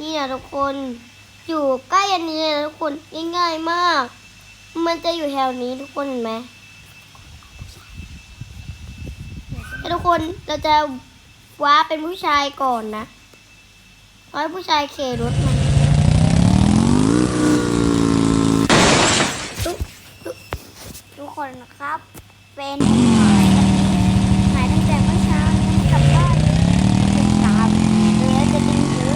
นี่นะทุกคน อยู่ใกล้อันนี้นะทุกคนง่ายๆมาก มันจะอยู่แถวนี้ทุกคนเห็นไหมทุกคนเราจะว้าเป็นผู้ชายก่อนนะเอาให้ผู้ชายเขรถมันทุกทุกทุกคนนะครับ เป็นหายตั้งแต่เมื่อเช้ายังไม่กลับบ้านติดตามเดี๋ยวจะดึงถือ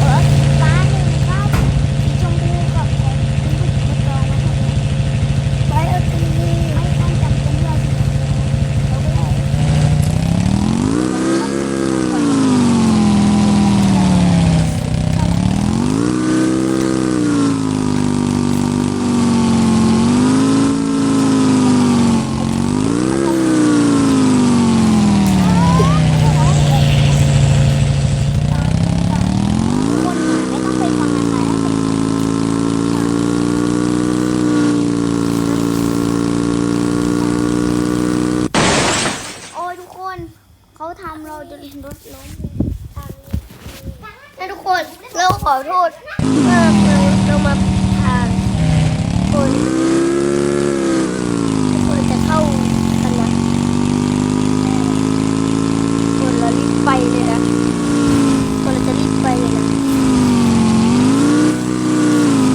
เออฟ้าหนึ่งครับสีชมพูกับผมเป็นผู้หญิงกระจองนะครับไว้เอาตีไม่ต้องจำเป็นว่าสีชมพูเราไม่ได้คนหาไม่ต้องไปฟังนะคะถ้าเป็นโอ้ยทุกคนเขาทำเราจนรถล้ม นะทุกคนเราขอโทษมากเราเรามาทางคนคนจะเข้ากันนะคนเรารีบไปเลยนะคนเราจะรีบไปเลยนะ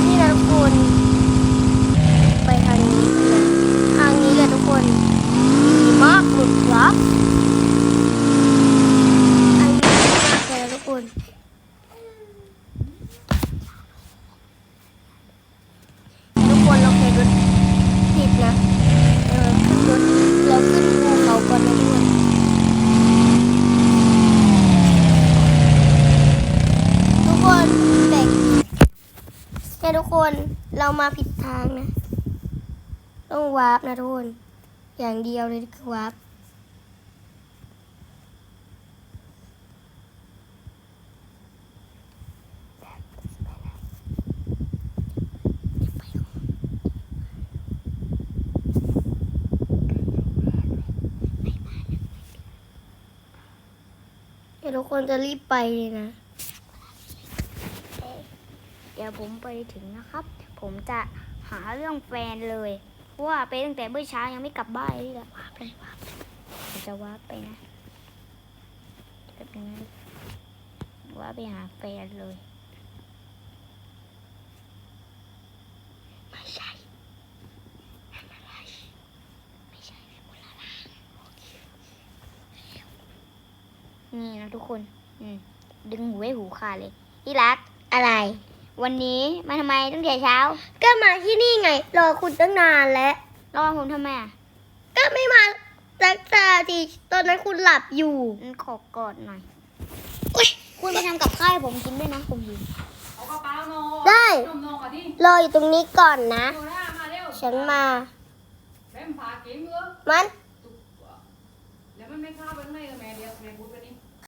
นี่นะทุกคน ไปทางนี้เลยทางนี้เลยทุกคนดีมากเลยครับทางนี้ดีมากเลยนะทุกคน ทุกคนเราเคยรถติดนะเออขึ้นรถเราขึ้นภูเขาก่อนนะทุกคนทุกคนเด็ก แค่ทุกคนเรามาผิดทางนะ ต้องวาร์ปนะทุกคน อย่างเดียวเลยคือวาร์ปเดี๋ยทุกคนจะรีบไปเลยนะ เดี๋ยวผมไปถึงนะครับ ผมจะหาเรื่องแฟนเลยเพราะว่าไปตั้งแต่เมื่อเช้ายังไม่กลับบ้านเลยละว้าไปว้าไปผมจะว้าไปนะแบบนึงนะว้าไปหาแฟนเลยไม่ใช่นั่นอะไม่ใช่โอเคนี่นะทุกคน อืม ดึงหูให้หูขาดเลยที่รักอะไร วันนี้มาทำไมตั้งแต่เช้า ก็มาที่นี่ไง รอคุณตั้งนานแล้ว รอผมทำไมอะก็ไม่มาสักทีตอนนั้นคุณหลับอยู่งั้นขอกอดหน่อย อุ๊ยคุณไปทำกับข้าวให้ผมกินด้วยนะผมหิว เอากระเป๋าโนได้ นมนมมาที่รออยู่ตรงนี้ก่อนนะโนหน้ามาเร็วฉันมา แม่มพาเก๋งเงือมันแล้วมันไม่เข้าไป